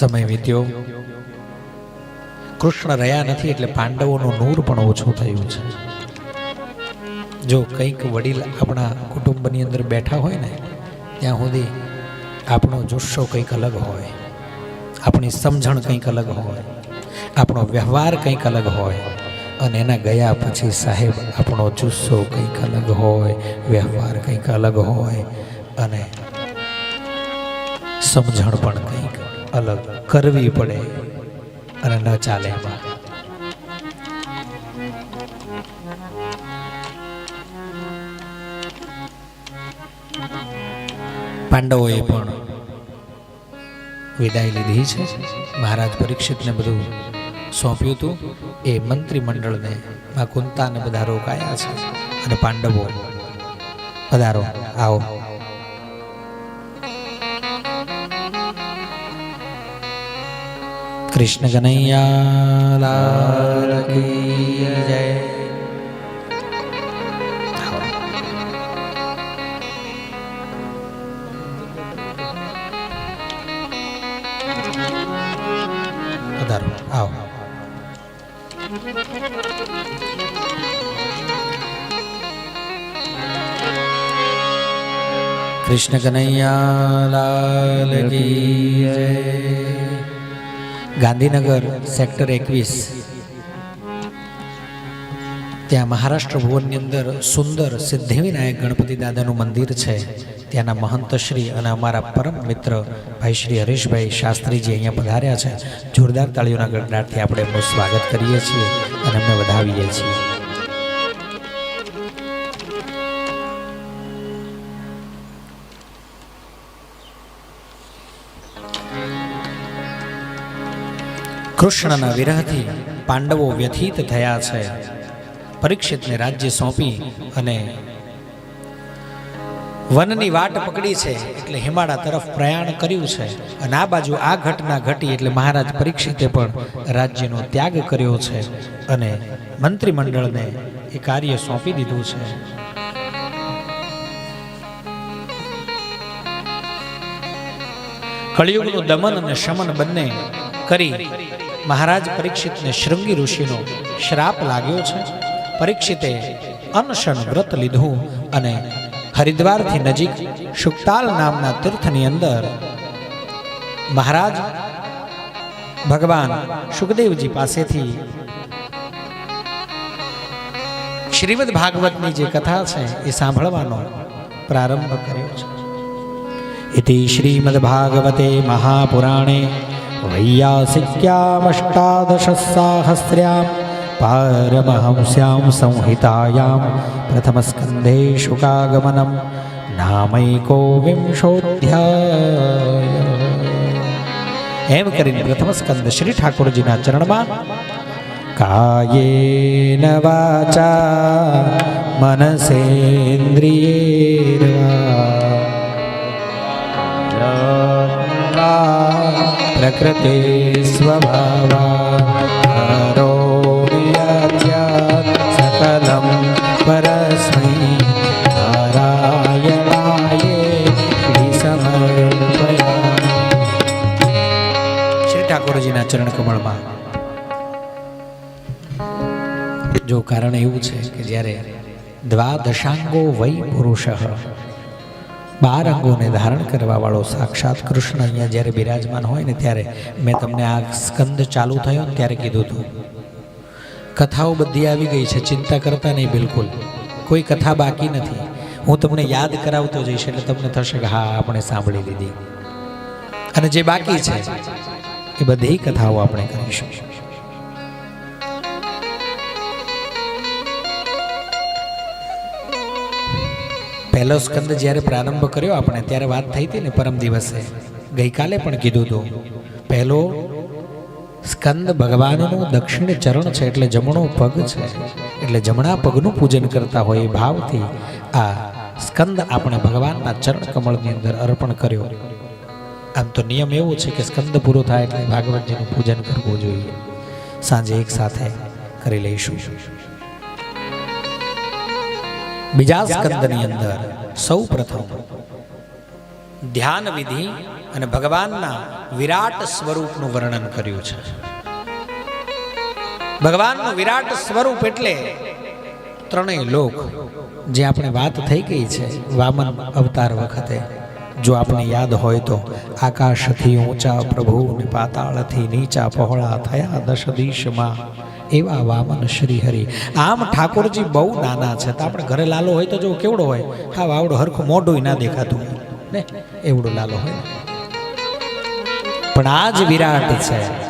સમય વીત્યો. કૃષ્ણ રહ્યા નથી એટલે પાંડવોનું નૂર પણ ઓછું થયું છે. જો કંઈક વડીલ આપણા કુટુંબની અંદર બેઠા હોય ને, ત્યાં સુધી આપણો જુસ્સો કંઈક અલગ હોય. આપણી સમજણ કંઈક અલગ હોય. આપણો વ્યવહાર કંઈક અલગ હોય. અને એના ગયા પછી સાહેબ, આપણો જુસ્સો કંઈક અલગ હોય, વ્યવહાર કંઈક અલગ હોય. અને સમજણ પણ કંઈક અલગ કરવી પડે અને ન ચાલે એમાં. પાંડવોએ પણ વિદાય લીધી છે. મહારાજ પરીક્ષિતને બધું સોંપ્યું હતું. એ મંત્રીમંડળને માં કુંતાને બધા રોકાયા છે. અને પાંડવો, પધારો, આવો. કૃષ્ણ કનૈયા જય. પધારો. આવો. કૃષ્ણ કનૈયા લાલ કી જય. ગાંધીનગર સેક્ટર એકવીસ. ત્યાં મહારાષ્ટ્ર ભુવનની અંદર સુંદર સિદ્ધિવિનાયક ગણપતિ દાદાનું મંદિર છે. ત્યાંના મહંત શ્રી અને અમારા પરમ મિત્ર ભાઈ શ્રી હરીશભાઈ શાસ્ત્રીજી અહીંયા પધાર્યા છે. જોરદાર તાળીઓના ગડગડાટથી આપણે એમનું સ્વાગત કરીએ છીએ અને અમે વધાવીએ છીએ. કૃષ્ણના વિરહથી પાંડવો વ્યથિત થયા છે. પરીક્ષિતને રાજ્ય સોંપી અને વનની વાટ પકડી છે એટલે હિમાળા તરફ પ્રયાણ કર્યું છે. અને આ બાજુ આ ઘટના ઘટી એટલે મહારાજ પરીક્ષિતે પણ રાજ્યનો ત્યાગ કર્યો છે અને મંત્રીમંડળને એ કાર્ય સોંપી દીધું છે. કળિયુગનું દમન અને શમન બંને કરી મહારાજ પરીક્ષિતને શૃંગી ઋષિનો શ્રાપ લાગ્યો છે. પરીક્ષિતે અનશન વ્રત લીધું અને હરિદ્વારથી નજીક શુક્તાલ નામના તીર્થની અંદર મહારાજ ભગવાન સુખદેવજી પાસેથી શ્રીમદ ભાગવતની જે કથા છે એ સાંભળવાનો પ્રારંભ કર્યો છે. શ્રીમદ ભાગવતે મહાપુરાણે વૈયાસિક્યામષ્ટાદશસાહસ્ર્યામ પારમહંસ્યામ સંહિતાયામ પ્રથમસ્કંધે શુકાગમનમ નામૈકો વિંશોધ્યાય એમ કરીને પ્રથમ સ્કંદ શ્રી ઠાકોરજીના ચરણમાં કાયેન વાચા મનસેન્દ્રિયેર્વા સ્વભાવા કરોમિ યદ્યત સકલમ પરસ્મૈ નારાયણાય સમર્પયામિ શ્રી ઠાકોરજીના ચરણ કમળમાં જો કારણ એવું છે કે જ્યારે દ્વાદશાંગો વૈ પુરુષ બાર અંગોને ધારણ કરવા વાળો સાક્ષાત કૃષ્ણ અહીંયા જ્યારે બિરાજમાન હોય ને ત્યારે મેં તમને આ સ્કંદ ચાલુ થયો ને ત્યારે કીધું હતું. કથાઓ બધી આવી ગઈ છે, ચિંતા કરતા નહીં બિલકુલ. કોઈ કથા બાકી નથી. હું તમને યાદ કરાવતો જઈશ એટલે તમને થશે કે હા, આપણે સાંભળી લીધી. અને જે બાકી છે, એ બધી કથાઓ આપણે કરીશું. પહેલો સ્કંદ જ્યારે પ્રારંભ કર્યો આપણે, ત્યારે વાત થઈ હતી ને પરમ દિવસે. ગઈકાલે પણ કીધું હતું. પહેલો સ્કંદ ભગવાનનું દક્ષિણ ચરણ છે, એટલે જમણો પગ છે. એટલે જમણા પગનું પૂજન કરતા હોય એ ભાવથી આ સ્કંદ આપણે ભગવાનના ચરણ કમળની અંદર અર્પણ કર્યો. આમ તો નિયમ એવો છે કે સ્કંદ પૂરો થાય એટલે ભાગવતજીનું પૂજન કરવું જોઈએ. સાંજે એક સાથે કરી લઈશું. બીજા સ્કંદની અંદર સૌ પ્રથમ. ધ્યાન વિધિ અને ભગવાનના વિરાટ સ્વરૂપનું વર્ણન કર્યું છે. ભગવાનનું વિરાટ સ્વરૂપ એટલે ત્રણેય લોક. જે આપણે વાત થઈ ગઈ છે વામન અવતાર વખતે. જો આપણે યાદ હોય તો આકાશથી ઊંચા પ્રભુ પાતાળથી નીચા પહોળા થયા દશ દિશમાં એવા વામન શ્રી હરિ આમ ઠાકોરજી બહુ નાના છે. તો આપણે ઘરે લાલો હોય તો જો કેવડો હોય? હા આવડો હરખું મોઢું ના દેખાતું. ને? એવડો લાલો હોય. પણ આ જ વિરાટ છે.